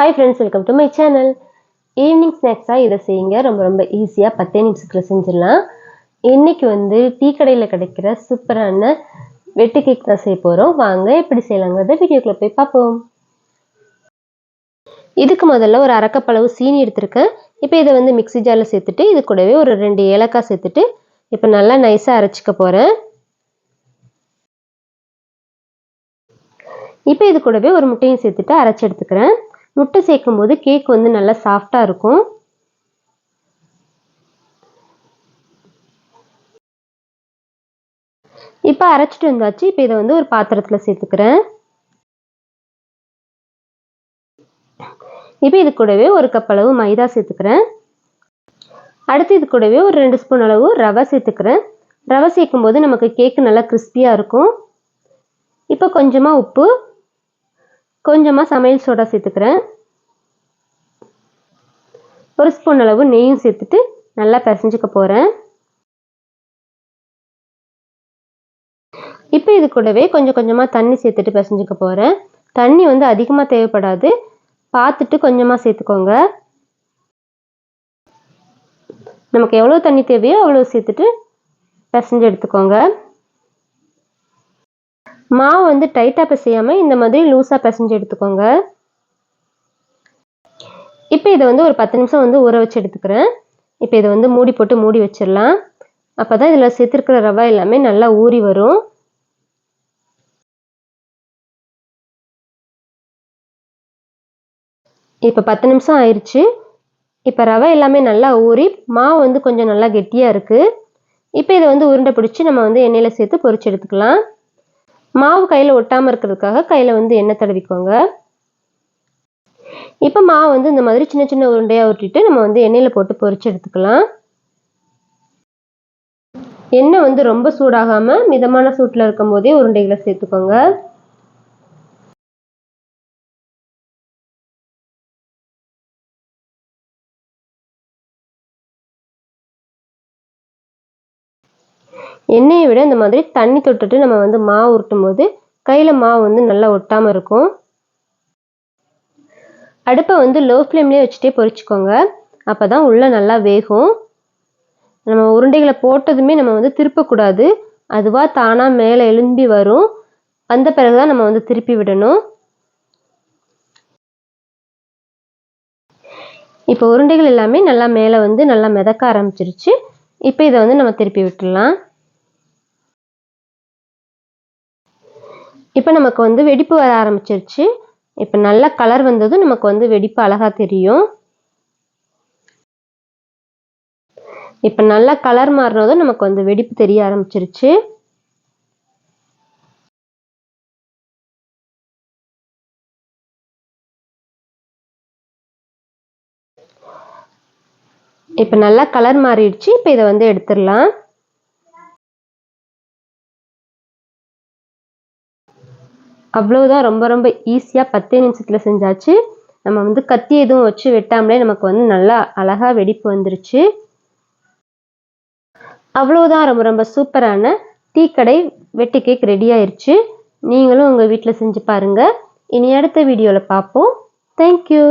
Hi friends welcome to my channel evening ஸ்நாக்ஸாக இதை செய்யுங்க. ரொம்ப ரொம்ப ஈஸியாக பத்தே நிமிஷத்தில் செஞ்சிடலாம். இன்றைக்கி வந்து டீ கடையில் கிடைக்கிற சூப்பரான வெட்டு கேக் தான் செய்ய போகிறோம் வாங்க எப்படி செய்யலாங்கிறத வீடியோக்குள்ளே போய் பார்ப்போம். இதுக்கு முதல்ல ஒரு அரைக்கப்பளவு சீனி எடுத்திருக்கேன். இப்போ இதை வந்து மிக்ஸி ஜாரில் சேர்த்துட்டு இது கூடவே ஒரு ரெண்டு ஏலக்காய் சேர்த்துட்டு இப்போ நல்லா நைஸாக அரைச்சிக்க போகிறேன் இப்போ இது கூடவே ஒரு முட்டையும் சேர்த்துட்டு அரைச்சி எடுத்துக்கிறேன். முட்டை சேர்க்கும் போது கேக் வந்து நல்லா சாஃப்டாக இருக்கும். இப்போ அரைச்சிட்டு வந்தாச்சு. இப்போ இதை வந்து ஒரு பாத்திரத்தில் சேர்த்துக்கிறேன். இப்போ இது கூடவே ஒரு கப் அளவு மைதா சேர்த்துக்கிறேன். அடுத்து இது கூடவே ஒரு ரெண்டு ஸ்பூன் அளவு ரவை சேர்த்துக்கிறேன். ரவை சேர்க்கும் போது நமக்கு கேக்கு நல்லா கிறிஸ்பியாக இருக்கும். இப்போ கொஞ்சமாக உப்பு கொஞ்சமாக சமையல் சோடா சேர்த்துக்கிறேன். ஒரு ஸ்பூன் அளவு நெய்யும் சேர்த்துட்டு நல்லா பிசைஞ்சிக்க போகிறேன் இப்போ இது கூடவே கொஞ்சம் கொஞ்சமாக தண்ணி சேர்த்துட்டு பிசைஞ்சிக்க போகிறேன் தண்ணி வந்து அதிகமாக தேவைப்படாது. பார்த்துட்டு கொஞ்சமாக சேர்த்துக்கோங்க. நமக்கு எவ்வளோ தண்ணி தேவையோ அவ்வளோ சேர்த்துட்டு பிசைஞ்சு எடுத்துக்கோங்க. மாவு வந்து டைட்டாக பிசையாமல் இந்த மாதிரி லூஸாக பிசைஞ்சு எடுத்துக்கோங்க. இப்போ இதை வந்து ஒரு பத்து நிமிஷம் வந்து ஊற வச்சு எடுத்துக்கிறேன். இப்போ இதை வந்து மூடி போட்டு மூடி வச்சிடலாம். அப்போ தான் இதில் சேர்த்துருக்கிற ரவா எல்லாமே நல்லா ஊறி வரும். இப்போ பத்து நிமிஷம் ஆயிடுச்சு இப்போ ரவை எல்லாமே நல்லா ஊறி மாவு வந்து கொஞ்சம் நல்லா கெட்டியாக இருக்குது இப்போ இதை வந்து உருண்டை பிடிச்சி நம்ம வந்து எண்ணெயில் சேர்த்து பொரிச்சு எடுத்துக்கலாம். மாவு கையில் ஒட்டாமல் இருக்கிறதுக்காக கையில் வந்து எண்ணெய் தடவிக்கோங்க. இப்போ மாவு வந்து இந்த மாதிரி சின்ன சின்ன உருண்டையாக உருட்டிட்டு நம்ம வந்து எண்ணெயில் போட்டு பொறிச்சு எடுத்துக்கலாம். எண்ணெய் வந்து ரொம்ப சூடாகாமல் மிதமான சூட்டில் இருக்கும் போதே உருண்டைகளை சேர்த்துக்கோங்க. எண்ணெயை விட இந்த மாதிரி தண்ணி தொட்டுட்டு நம்ம வந்து மாவு உருட்டும் போது கையில் மாவு வந்து நல்லா ஒட்டாமல் இருக்கும். அடுப்பை வந்து லோ ஃப்ளேம்லேயே வச்சுட்டே பொறிச்சிக்கோங்க அப்போ தான் உள்ளே நல்லா வேகும். நம்ம உருண்டைகளை போட்டதுமே நம்ம வந்து திருப்பக்கூடாது. அதுவாக தானாக மேலே எழும்பி வரும். வந்த பிறகு தான் நம்ம வந்து திருப்பி விடணும். இப்போ உருண்டைகள் எல்லாமே நல்லா மேலே வந்து நல்லா மிதக்க ஆரம்பிச்சிருச்சு. இப்போ இதை வந்து நம்ம திருப்பி விட்டுடலாம். இப்போ நமக்கு வந்து வெடிப்பு வர ஆரம்பிச்சிருச்சு. இப்போ நல்ல கலர் வந்ததும் நமக்கு வந்து வெடிப்பு அழகாக தெரியும். இப்போ நல்லா கலர் மாறினதும் நமக்கு வந்து வெடிப்பு தெரிய ஆரம்பிச்சிருச்சு. இப்போ நல்லா கலர் மாறிடுச்சு. இப்போ இதை வந்து எடுத்துடலாம். அவ்வளோதான் ரொம்ப ரொம்ப ஈஸியாக பத்தே நிமிஷத்தில் செஞ்சாச்சு. நம்ம வந்து கத்தி எதுவும் வச்சு வெட்டாமலே நமக்கு வந்து நல்லா அழகாக வெடிப்பு வந்துருச்சு. அவ்வளோதான் ரொம்ப ரொம்ப சூப்பரான டீ கடை வெட்டி கேக் ரெடி ஆயிடுச்சு நீங்களும் உங்கள் வீட்டில் செஞ்சு பாருங்கள் இனி அடுத்த வீடியோவில் பார்ப்போம் தேங்க்யூ